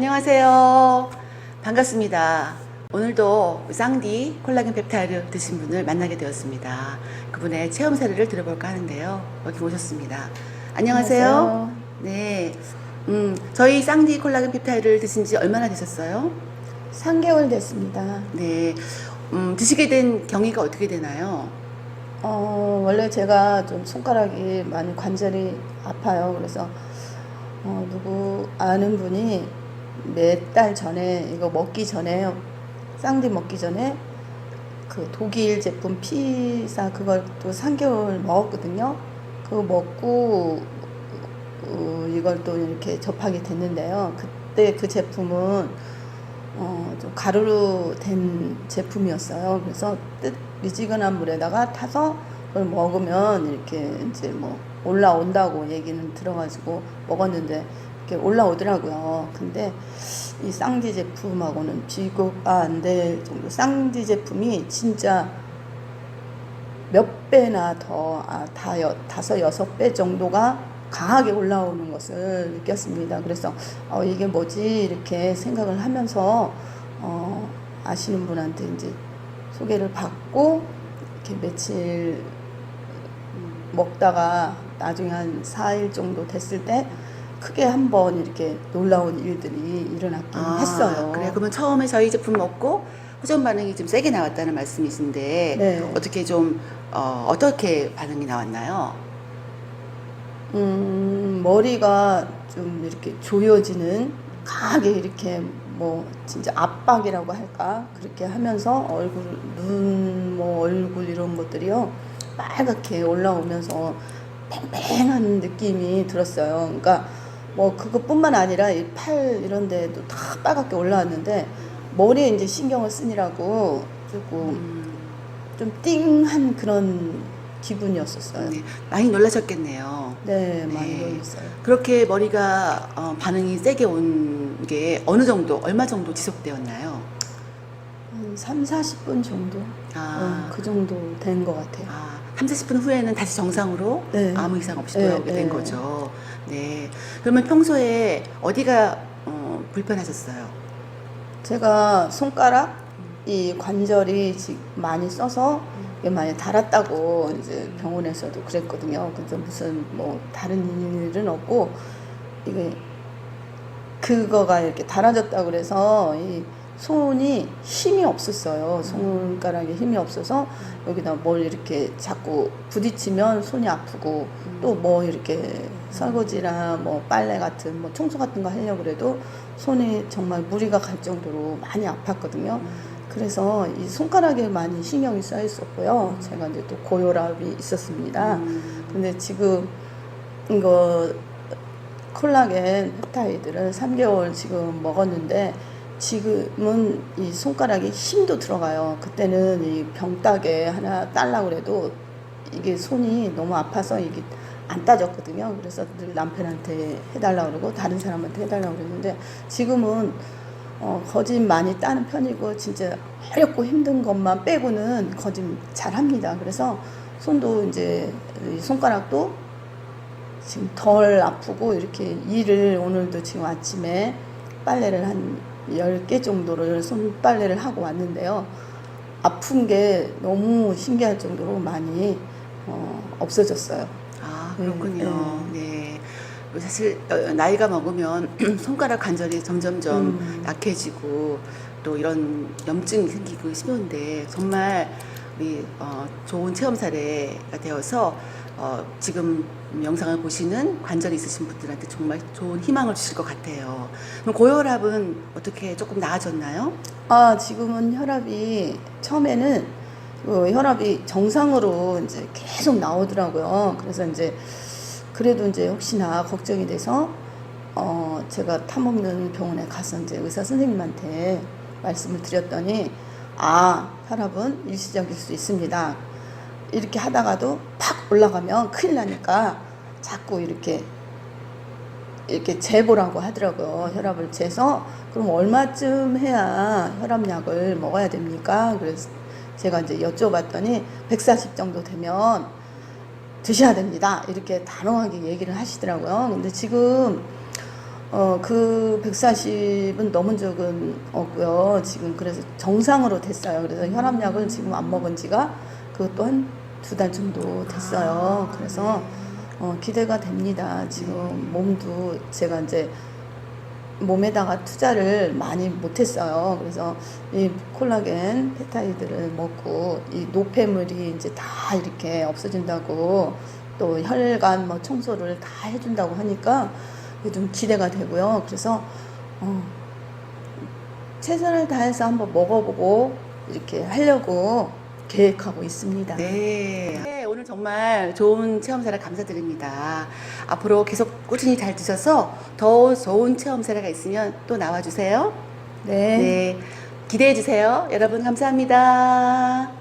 안녕하세요. 반갑습니다. 오늘도 쌍디 콜라겐 펩타이드 드신 분을 만나게 되었습니다. 그분의 체험 사례를 들어볼까 하는데요. 여기 모셨습니다. 안녕하세요. 안녕하세요. 네. 음, 저희 쌍디 콜라겐 펩타이드를 드신 지 얼마나 되셨어요? 3개월 됐습니다. 네. 음, 드시게 된 경위가 어떻게 되나요? 어, 원래 제가 좀 손가락이 많이 관절이 아파요. 그래서 어, 누구 아는 분이 몇 달 전에 이거 먹기 전에 쌍디 먹기 전에 그 독일 제품 피사 그걸 또 3개월 먹었거든요. 그거 먹고 어, 이걸 또 이렇게 접하게 됐는데요. 그때 그 제품은 어, 좀 가루로 된 제품이었어요. 그래서 뜻 미지근한 물에다가 타서 그걸 먹으면 이렇게 이제 뭐 올라온다고 얘기는 들어가지고 먹었는데 이렇게 올라오더라고요. 근데 이 쌍디 제품하고는 비교가 안 될 정도. 쌍디 제품이 진짜 몇 배나 더, 아, 다, 여, 다섯, 여섯 배 정도가 강하게 올라오는 것을 느꼈습니다. 그래서, 어, 이게 뭐지? 이렇게 생각을 하면서, 어, 아시는 분한테 이제 소개를 받고, 이렇게 며칠 먹다가 나중에 한 4일 정도 됐을 때, 크게 한번 이렇게 놀라운 일들이 일어났긴 했어요. 아, 그래 그러면 처음에 저희 제품 먹고 호전 반응이 좀 세게 나왔다는 말씀이신데 네. 어떻게 좀 어, 어떻게 반응이 나왔나요? 음, 머리가 좀 이렇게 조여지는 강하게 이렇게 뭐 진짜 압박이라고 할까 그렇게 하면서 얼굴 눈 뭐 얼굴 이런 것들이요 빨갛게 올라오면서 팽팽한 느낌이 들었어요. 그러니까 뭐 그것뿐만 아니라 이 팔 이런 데도 다 빨갛게 올라왔는데 머리에 이제 신경을 쓰느라고 조금 음, 좀 띵한 그런 기분이었었어요. 네, 많이 놀라셨겠네요. 네, 많이 네. 놀랐어요. 그렇게 머리가 어, 반응이 세게 온 게 어느 정도, 얼마 정도 지속되었나요? 한 3, 40분 정도? 아, 어, 그 정도 된 것 같아요. 아 3, 40분 후에는 다시 정상으로 네. 아무 이상 없이 네, 돌아오게 된 네. 거죠. 네. 그러면 평소에 어디가 어, 불편하셨어요? 제가 손가락 이 관절이 많이 써서 이게 많이 달았다고 이제 병원에서도 그랬거든요. 근데 무슨 뭐 다른 일은 없고 이게 그거가 이렇게 달아졌다 그래서 이 손이 힘이 없었어요. 손가락에 힘이 없어서 여기다 뭘 이렇게 자꾸 부딪히면 손이 아프고 또 뭐 이렇게 설거지나 뭐 빨래 같은 뭐 청소 같은 거 하려고 그래도 손이 정말 무리가 갈 정도로 많이 아팠거든요. 그래서 이 손가락에 많이 신경이 쌓여 있었고요. 제가 이제 또 고혈압이 있었습니다. 음, 근데 지금 이거 콜라겐 펩타이드를 3개월 지금 먹었는데 지금은 이 손가락에 힘도 들어가요. 그때는 이 병따개 하나 딸라고 그래도 이게 손이 너무 아파서 이게 안 따졌거든요. 그래서 늘 남편한테 해달라고 그러고 다른 사람한테 해달라고 그랬는데 지금은 어, 거진 많이 따는 편이고 진짜 어렵고 힘든 것만 빼고는 거진 잘합니다. 그래서 손도 이제 이 손가락도 지금 덜 아프고 이렇게 일을 오늘도 지금 아침에 빨래를 한 10개 정도를 손빨래를 하고 왔는데요. 아픈 게 너무 신기할 정도로 많이 어, 없어졌어요. 아 네, 그렇군요. 네. 사실 어, 나이가 먹으면 손가락 관절이 점점점 음. 약해지고 또 이런 염증이 생기고 쉬운데 정말 우리 어, 좋은 체험 사례가 되어서 어, 지금 영상을 보시는 관절이 있으신 분들한테 정말 좋은 희망을 주실 것 같아요. 그럼 고혈압은 어떻게 조금 나아졌나요? 아, 지금은 혈압이 처음에는 그 혈압이 정상으로 이제 계속 나오더라고요. 그래서 이제 그래도 이제 혹시나 걱정이 돼서 어 제가 타먹는 병원에 가서 이제 의사 선생님한테 말씀을 드렸더니 아 혈압은 일시적일 수 있습니다. 이렇게 하다가도 팍 올라가면 큰일 나니까 자꾸 이렇게 이렇게 재보라고 하더라고요. 혈압을 재서 그럼 얼마쯤 해야 혈압약을 먹어야 됩니까? 그래서 제가 이제 여쭤봤더니 140 정도 되면 드셔야 됩니다. 이렇게 단호하게 얘기를 하시더라고요. 근데 지금 어, 그 140은 넘은 적은 없고요. 지금 그래서 정상으로 됐어요. 그래서 혈압약을 지금 안 먹은 지가 그것도 한 두 달 정도 됐어요. 아, 그래서 어, 기대가 됩니다. 지금 몸도 제가 이제 몸에다가 투자를 많이 못했어요. 그래서 이 콜라겐 펩타이드를 먹고 이 노폐물이 이제 다 이렇게 없어진다고 또 혈관 뭐 청소를 다 해준다고 하니까 좀 기대가 되고요. 그래서 어, 최선을 다해서 한번 먹어보고 이렇게 하려고 계획하고 있습니다. 네. 네, 오늘 정말 좋은 체험사를 감사드립니다. 앞으로 계속 꾸준히 잘 드셔서 더 좋은 체험 사례가 있으면 또 나와주세요. 네. 네. 기대해 주세요. 여러분 감사합니다.